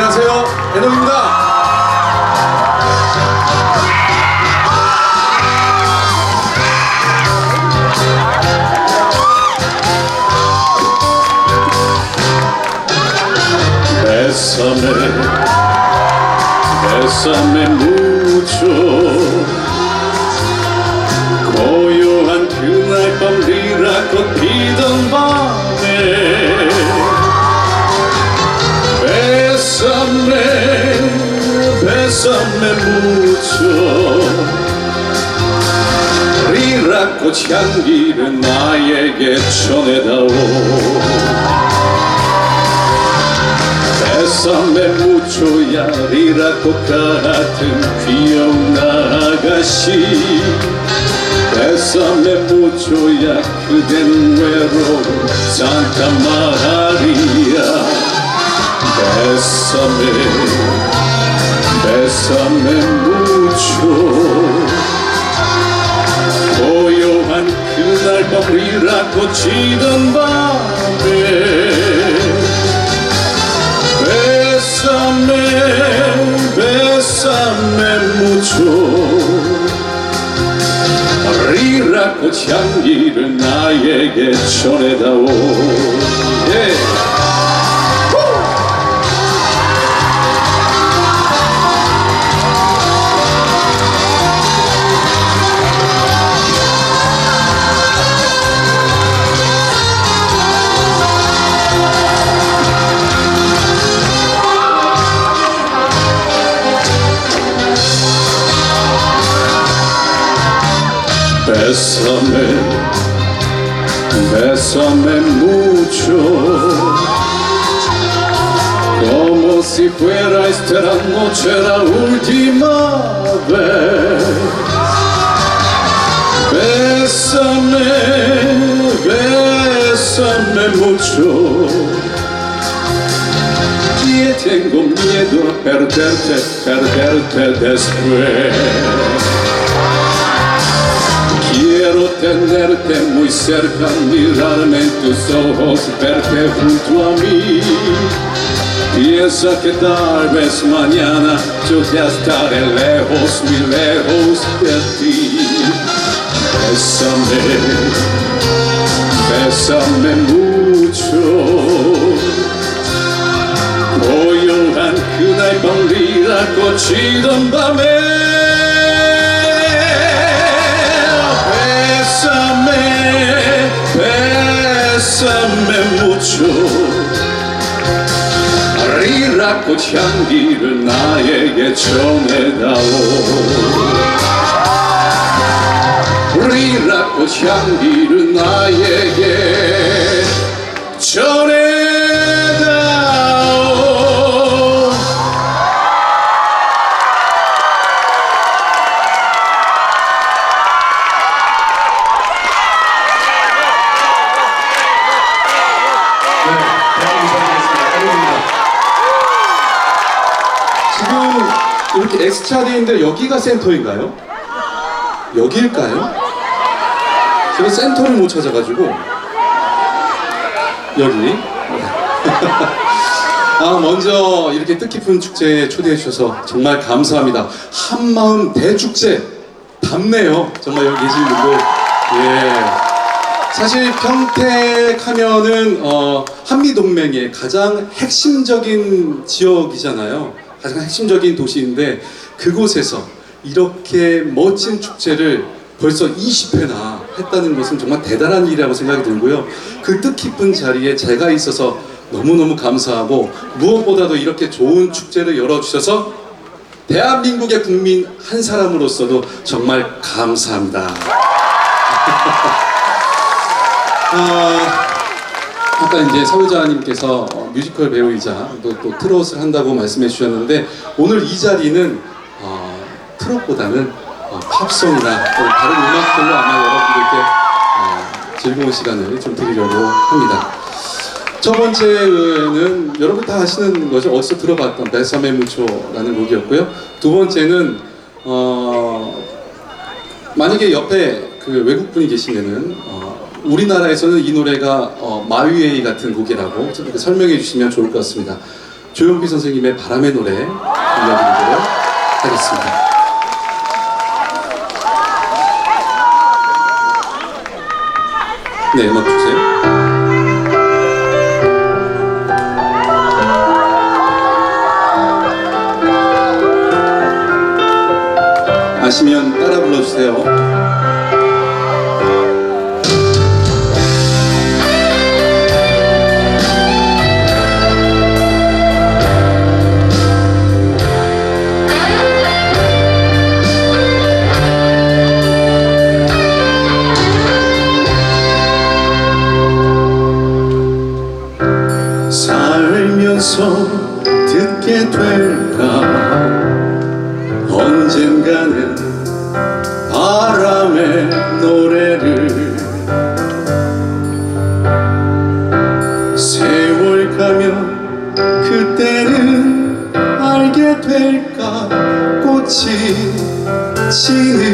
안녕하세요. 에녹입니다. Bésame, bésame mucho 고요한 그날 밤 리라꽃 피던 Bésame mucho 리라꽃 향기를 나에게 전해다오 Bésame mucho 야 리라꽃 같은 귀여운 아가씨 Bésame mucho 야 그댄 외로운 산타 마리아 Bésame Bésame mucho 고요한 그날 밤 리라꽃 지던 밤에 Bésame, bésame mucho 리라 꽃 향기를 나에게 전해다오 예. Bésame, bésame mucho, como si fuera esta noche la última vez. Bésame, bésame mucho, que tengo miedo a perderte, perderte después. perderte muy cerca, mirarme en tus ojos, verte junto a mí. Piensa que tal vez mañana yo ya estaré lejos, muy lejos de ti. Bésame, bésame mucho. Voy a una y paulina, cochido en 리라꽃 향기를 나에게 전해다오. 리라꽃 향기를 나에게 전해다오 이렇게 X차례인데 여기가 센터인가요? 여기일까요? 제가 센터를 못 찾아가지고. 여기. 아 먼저 이렇게 뜻깊은 축제에 초대해 주셔서 정말 감사합니다. 한마음 대축제. 답네요. 정말 여기 계신 분들. 예. 사실 평택하면은 어, 한미 동맹의 가장 핵심적인 지역이잖아요. 가장 핵심적인 도시인데 그곳에서 이렇게 멋진 축제를 벌써 20회나 했다는 것은 정말 대단한 일이라고 생각이 들고요. 그 뜻깊은 자리에 제가 있어서 너무너무 감사하고 무엇보다도 이렇게 좋은 축제를 열어주셔서 대한민국의 국민 한 사람으로서도 정말 감사합니다. 아, 아까 이제 사회자님께서 어, 뮤지컬 배우이자 또, 또 트롯을 한다고 말씀해 주셨는데 오늘 이 자리는 어, 트롯보다는 어, 팝송이나 또 다른 음악들로 아마 여러분들께 어, 즐거운 시간을 좀 드리려고 합니다. 첫 번째는 여러분 다 아시는 거죠? 어디서 들어봤던 베사메 무초라는 곡이었고요. 두 번째는 어, 만약에 옆에 그 외국 분이 계시면은 어, 우리나라에서는 이 노래가 어, 마위에이 같은 곡이라고 설명해 주시면 좋을 것 같습니다. 조용필 선생님의 바람의 노래 들려드리도록 하겠습니다. 네, 음악 주세요. 아시면 따라 불러주세요. 될까? 언젠가는 바람의 노래를 세월 가면 그때는 알게 될까? 꽃이 지는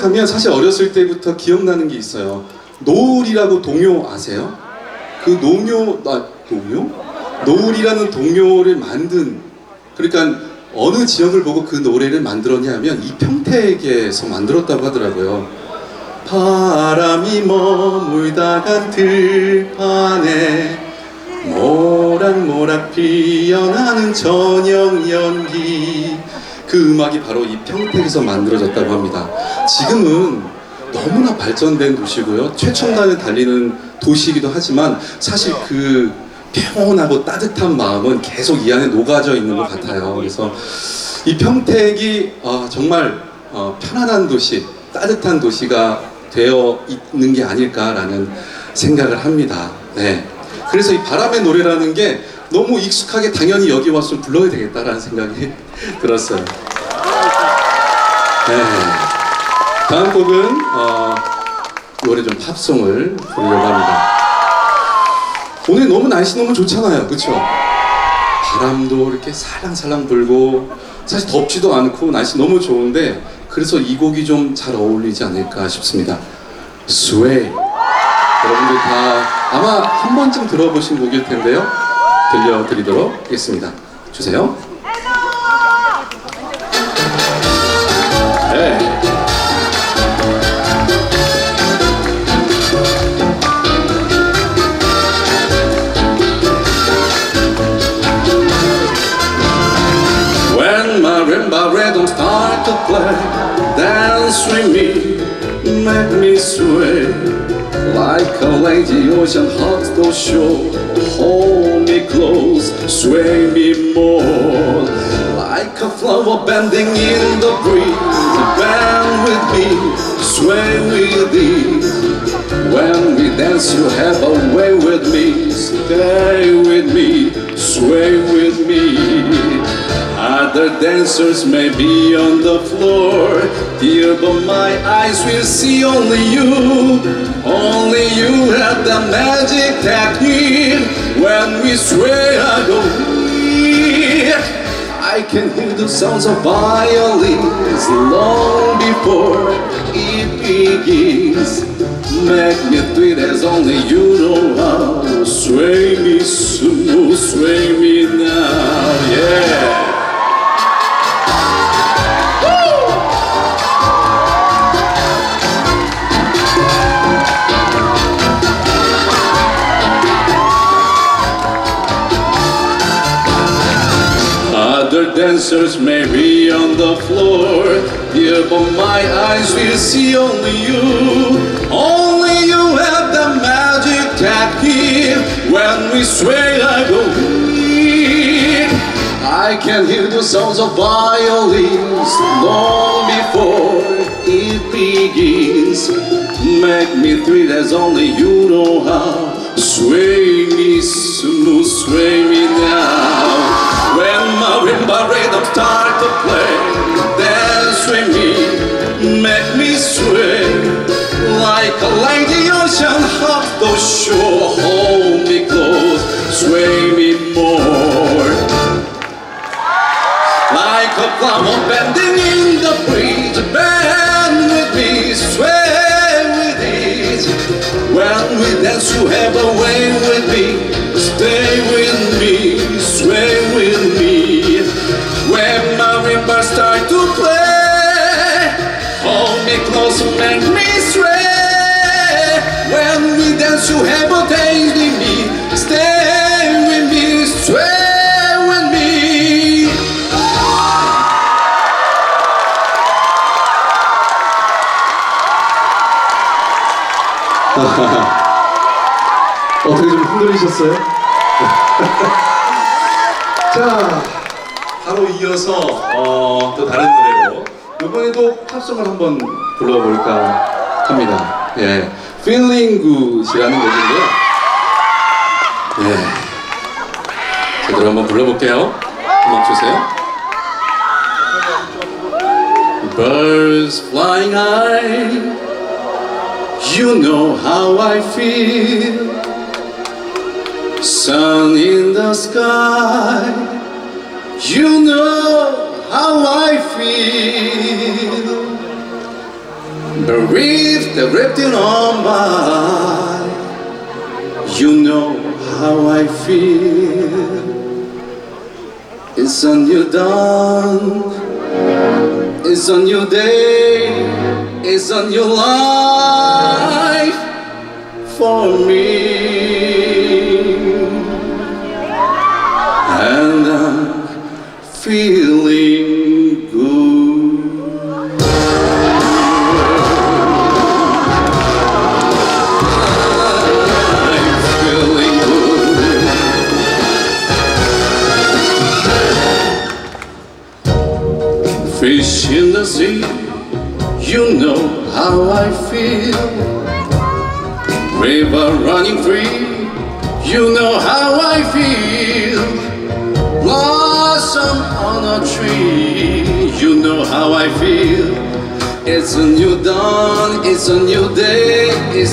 평택하면 사실 어렸을 때부터 기억나는 게 있어요. 노을이라고 동요 아세요? 그 농요, 아, 동요? 노을이라는 동요를 만든, 그러니까 어느 지역을 보고 그 노래를 만들었냐 하면 이 평택에서 만들었다고 하더라고요. 바람이 머물다간 들판에 모락모락 피어나는 저녁 연기 그 음악이 바로 이 평택에서 만들어졌다고 합니다. 지금은 너무나 발전된 도시고요. 최첨단을 달리는 도시이기도 하지만 사실 그 평온하고 따뜻한 마음은 계속 이 안에 녹아져 있는 것 같아요. 그래서 이 평택이 어, 정말 어, 편안한 도시, 따뜻한 도시가 되어 있는 게 아닐까라는 생각을 합니다. 네. 그래서 이 바람의 노래라는 게 너무 익숙하게 당연히 여기 와서 불러야 되겠다라는 생각이 들었어요. 네. 다음 곡은 어, 노래 좀 팝송을 부르려고 합니다. 오늘 너무 날씨 너무 좋잖아요, 그렇죠? 바람도 이렇게 살랑살랑 불고 사실 덥지도 않고 날씨 너무 좋은데 그래서 이 곡이 좀 잘 어울리지 않을까 싶습니다. 스웨이 여러분들 다 아마 한 번쯤 들어보신 곡일 텐데요. 들려드리도록 하겠습니다. 주세요. Me, make me sway like a lady ocean hugs the shore. Hold me close, sway me more like a flower bending in the breeze. Bend with me, sway with ease. When we dance, you have a way with me. Stay with me, sway with me. Other dancers may be on the floor, dear, but my eyes will see only you. Only you have the magic technique. When we sway, I go weak. I can hear the sounds of violins long before it begins. Make me as only you know how. Sway me smooth, sway me now, yeah. Dancers may be on the floor, yeah, but my eyes will see only you. Only you have the magic technique. When we sway, I go weak. I can hear the sounds of violins long before it begins. Make me thrill as only you know how. Sway Like a flower bending in the breeze, bend with me, sway with ease. When we dance, you have a way with me. 또 다른 노래로 이번에도 팝송을 한번 불러볼까 합니다. 예, Feeling Good이라는 곡인데요. 예, 제대로 한번 불러볼게요. 음악 주세요. Birds flying high, you know how I feel. Sun in the sky, how I feel. Bereaved, the reptile on my, you know how I feel. It's a new dawn, it's a new day, it's a new life for me. Feeling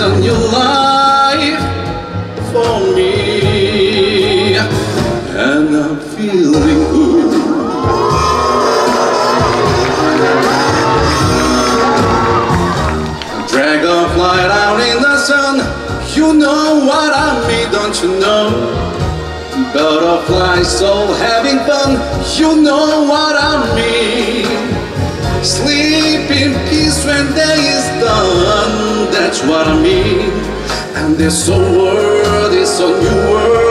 a new life for me. And I'm feeling good. Dragonfly out in the sun, you know what I mean, don't you know? Butterflies all having fun, you know what I mean. Sleep in peace when day is done, that's what I mean. And this whole world is a new world,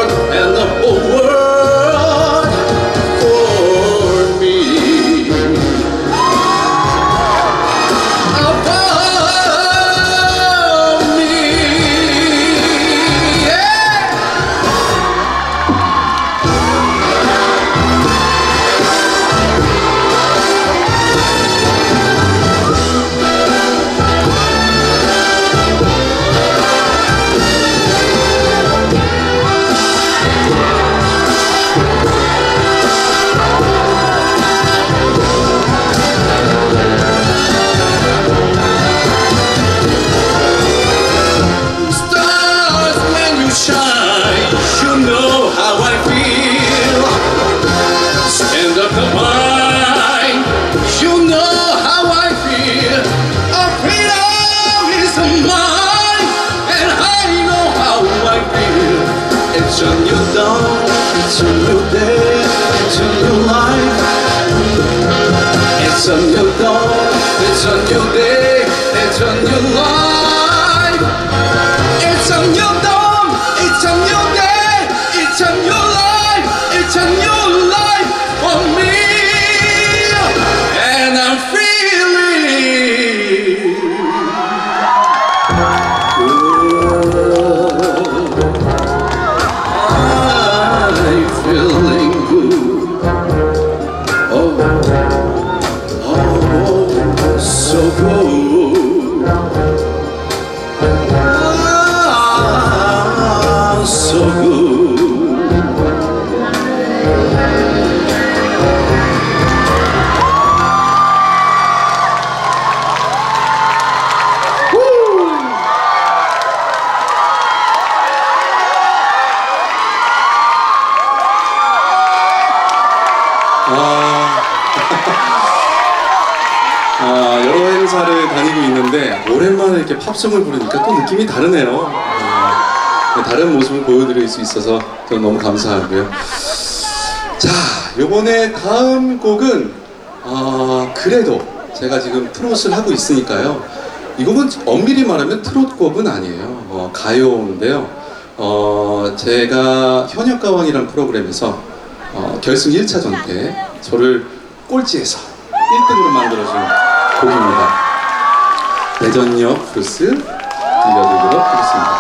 팝송을 부르니까 또 느낌이 다르네요. 네, 다른 모습을 보여드릴 수 있어서 저는 너무 감사하고요. 자, 요번에 다음 곡은 아, 그래도 제가 지금 트롯을 하고 있으니까요. 이 곡은 엄밀히 말하면 트롯 곡은 아니에요. 어, 가요인데요. 어, 제가 현역가왕이라는 프로그램에서 어, 결승 1차전 때 저를 꼴찌해서 1등으로 만들어준 곡입니다. 대전역 브루스 들려드리도록 하겠습니다.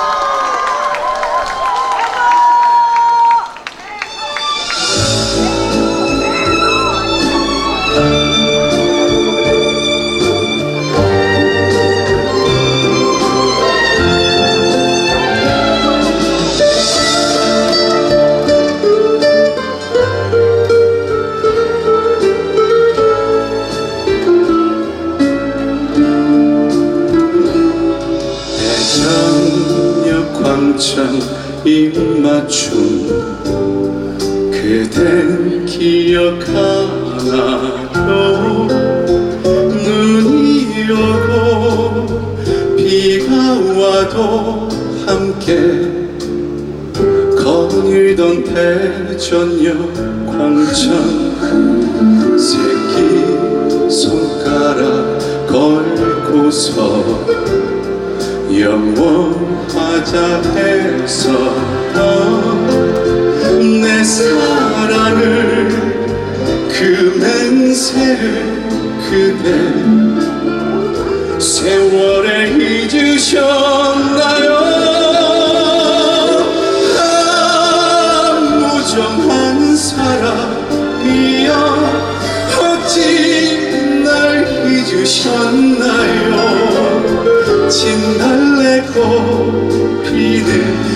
광장 입맞춤 그댄 기억하나요? 눈이 오고 비가 나도 함께 거닐던 대전역 광장 새끼 손가락 걸고서 영원 하자 해서 내 사랑을 그 맹세를 그대 세월에 잊으셨나 진달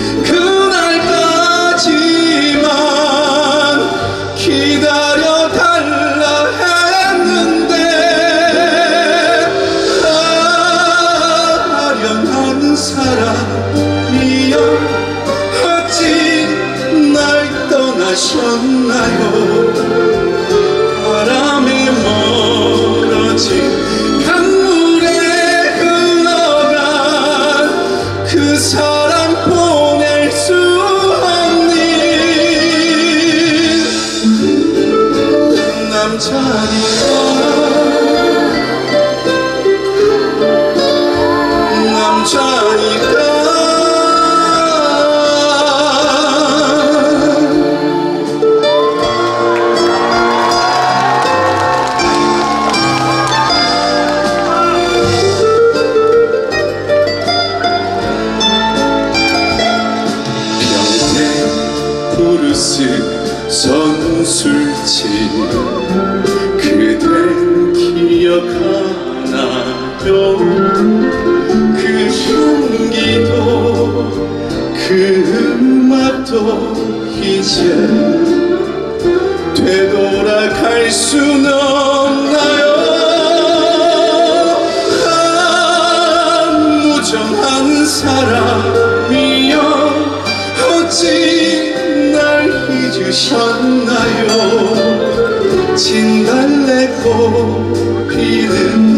진달래꽃 피는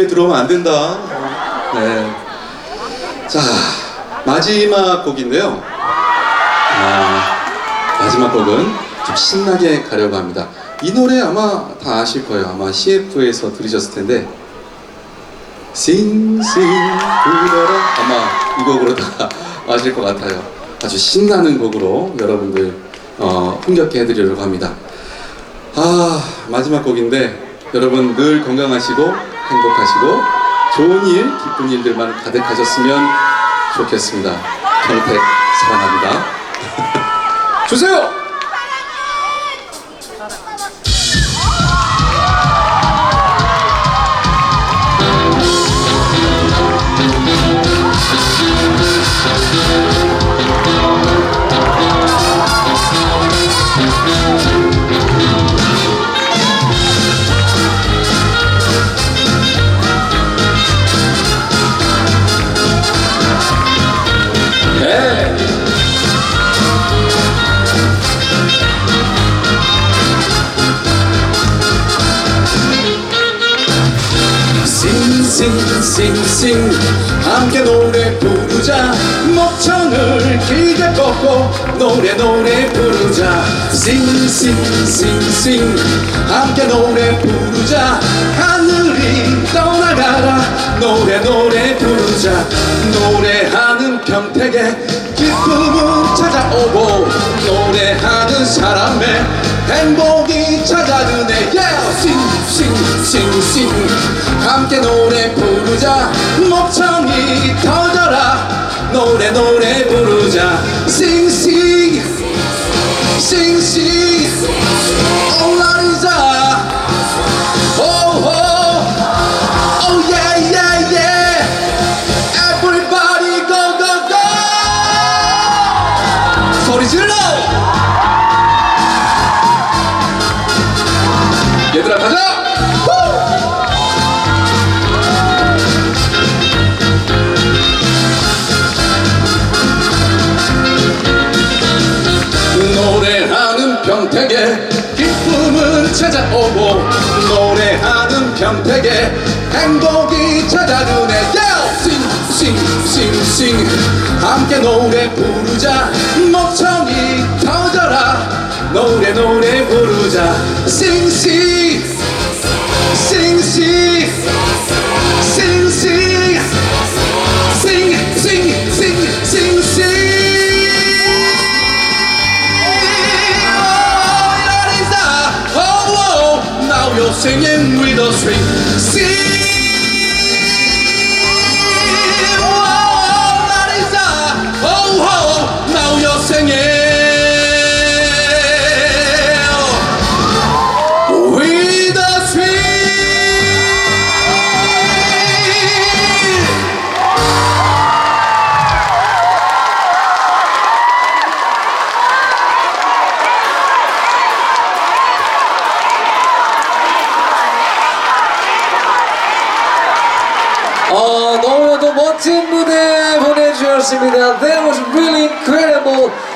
입에 들어오면 안 된다. 네. 자, 마지막 곡인데요. 아, 마지막 곡은 좀 신나게 가려고 합니다. 이 노래 아마 다 아실 거예요. 아마 CF에서 들으셨을 텐데. 싱싱 불어라 아마 이 곡으로 다 아실 것 같아요. 아주 신나는 곡으로 여러분들 어, 흥겹게 해드리려고 합니다. 아 마지막 곡인데 여러분 늘 건강하시고 행복하시고 좋은 일 기쁜 일들만 가득하셨으면 좋겠습니다. 경택 사랑합니다. 주세요. 노래 노래 부르자. 싱싱싱싱. 함께 노래 부르자. 하늘이 떠나가라. 노래 노래 부르자. 노래하는 평택에 기쁨은 찾아오고 노래하는 사람의 행복이 찾아드네. Yeah! 함께 노래